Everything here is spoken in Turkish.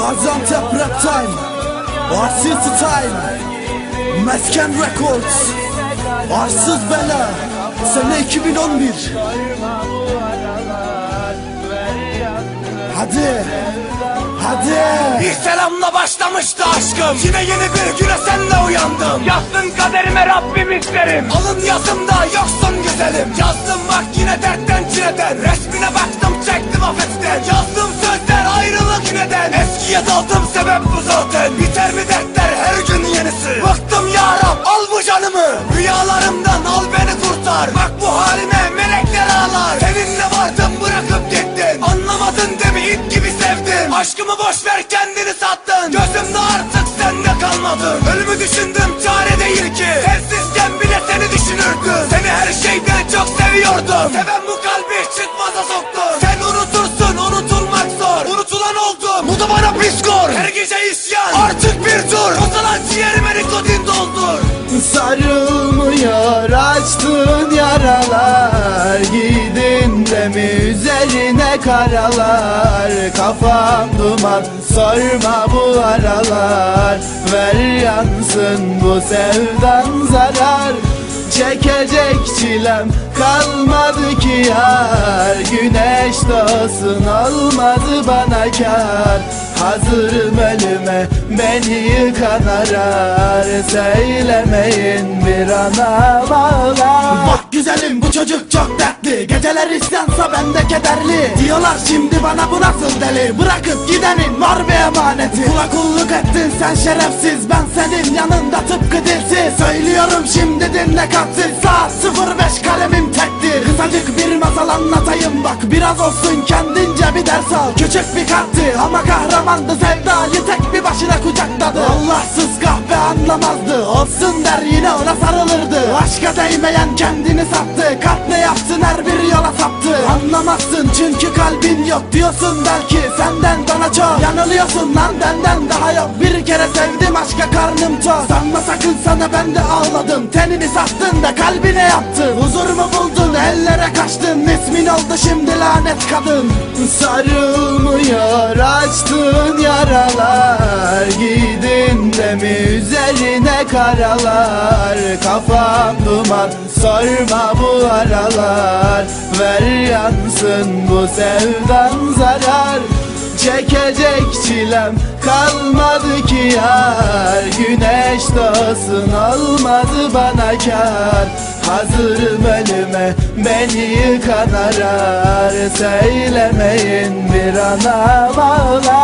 Gaziantep Rap Time Arsız Time Mesken Records Arsız Bela Sene 2011 Hadi Hadi. İlk selamla başlamıştı aşkım. Yine yeni bir güne senle uyandım Yazsın kaderime Rabbim isterim. Alın yazımda yoksun güzelim. Yazdım bak yine dertten çileden. Resmine baktım çektim afetten Yazdım sözler ayrılık neden Eskiye daldım sebep bu zaten. Biter mi dertler her gün yenisi. Bıktım ya Rab al bu canımı. Rüyalarımdan al beni kurtar. Bak bu halime melekler ağlar. Seninle vardım bırakıp gittin Anlamadın demi it gibi sevdim. Aşkımı boş ver kendini sattın. Gözümde artık sende kalmadı. Ölümü düşündüm çare değil ki. Sensizken bile seni düşünürdüm. Seni her şeyden çok seviyordum. Seven Açtığın yaralar Gidin de mi üzerine karalar. Kafam duman sorma bu aralar. Ver yansın bu sevdan zarar. Çekecek çilem kalmadı ki yar. Güneş doğsun olmadı bana kar Hazırım ölüme beni yıkan arar Söylemeyin bir ana bağlar Bak güzelim bu çocuk çok dertli. Geceler isyansa ben de kederli. Diyorlar şimdi bana bu nasıl deli? Bırakıp gidenin var bir emaneti. Kula kulluk ettin sen şerefsiz. Ben senin yanında tıpkı dilsiz. Söylüyorum şimdi dinle katsız Saat 05 kalemim tektir Kısacık bir masal anlatayım. Bak Biraz olsun kendince bir ders al. Küçük bir kalpti ama kahramandı. Sevdayı tek bir başına kucakladı. Allahsız kahve anlamazdı. Olsun der yine ona sarılırdı. Aşka değmeyen kendini sattı. Kalp ne yapsın? Her bir yola saptı. Anlamazsın çünkü kalbin yok Diyorsun belki. Senden bana çok. Yanılıyorsun lan benden daha yok. Bir kere sevdim aşka karnım tok. Sanma sakın sana ben de ağladım. Tenini sattın da kalbine yaptın. Huzur oldu şimdi lanet kadın. Sarılmıyor açtığın yaralar. Gidin de mi üzerine karalar. Kafam duman sorma bu aralar. Ver yansın bu sevdan zarar. Çekecek çilem kalmadı ki yar. Güneş doğsun olmadı bana kar Hazırım ölüme beni yıkan arar Söylemeyin bir ana bağlar